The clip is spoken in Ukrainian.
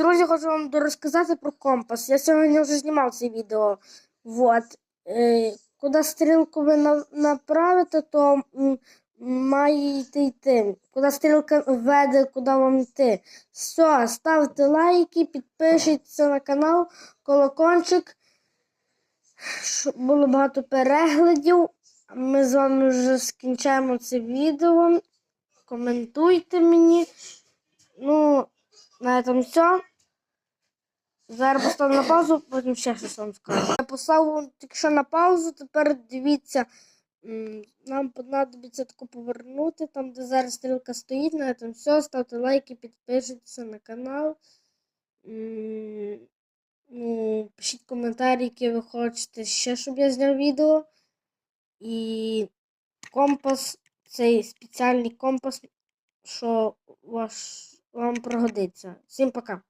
друзі, хочу вам розказати про компас. Я сьогодні вже знімав це відео. Вот. Е, куди стрілку ви на- направите, то маєте йти. Куди стрілка веде, куди вам йти. Все, ставте лайки, підпишіться на канал, колокольчик, щоб було багато переглядів. Ми з вами вже скінчаємо це відео. Коментуйте мені. Ну, на этом все. Зараз поставлю на паузу, потім ще щось вам скажу. Я поставив тільки що на паузу, тепер дивіться. Нам понадобиться таку повернути, там, де зараз стрілка стоїть, на этом все. Ставте лайки, підпишіться на канал. Ну, пишіть коментарі, які ви хочете ще, щоб я зняв відео. І компас, цей спеціальний компас, що ваш, вам пригодиться. Всім пока.